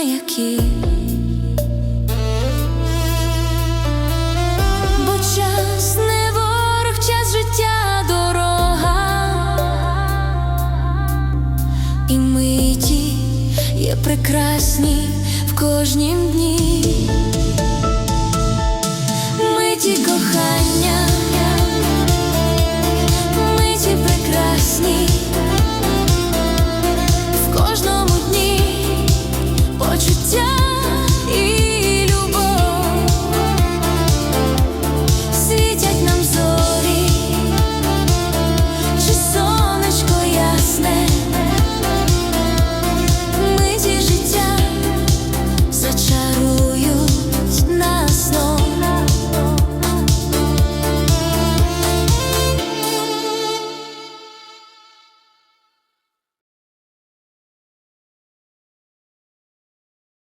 маяки, бо час не ворог, час життя дорога, і миті є прекрасні в кожнім дні.